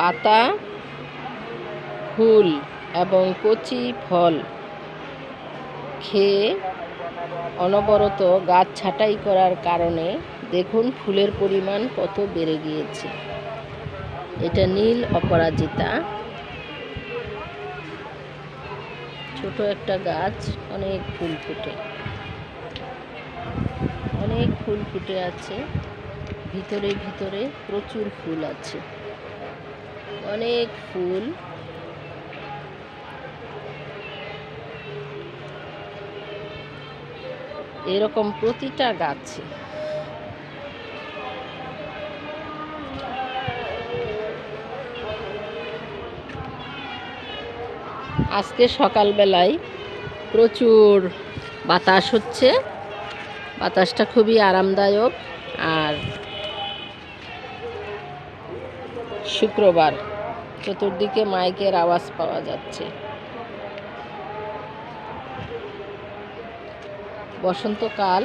পাতা, ফুল এবং কচি ফল খেয়ে অনবরত গাছ ছাঁটাই করার কারণে দেখুন ফুলের পরিমাণ কত বেড়ে গিয়েছে। এটা নীল অপরাজিতা। ছোট একটা গাছ, অনেক ফুল ফুটে। অনেক ফুল ফুটে আছে। ভিতরে ভিতরে প্রচুর ফুল আছে। অনেক ফুল। এরকম প্রতিটা গাছে। আজকে সকালবেলায় প্রচুর বাতাস হচ্ছে। বাতাসটা খুবই আরামদায়ক। আর শুক্রবার চতুর্দিকে মাইকের আওয়াজ পাওয়া যাচ্ছে। বসন্তকাল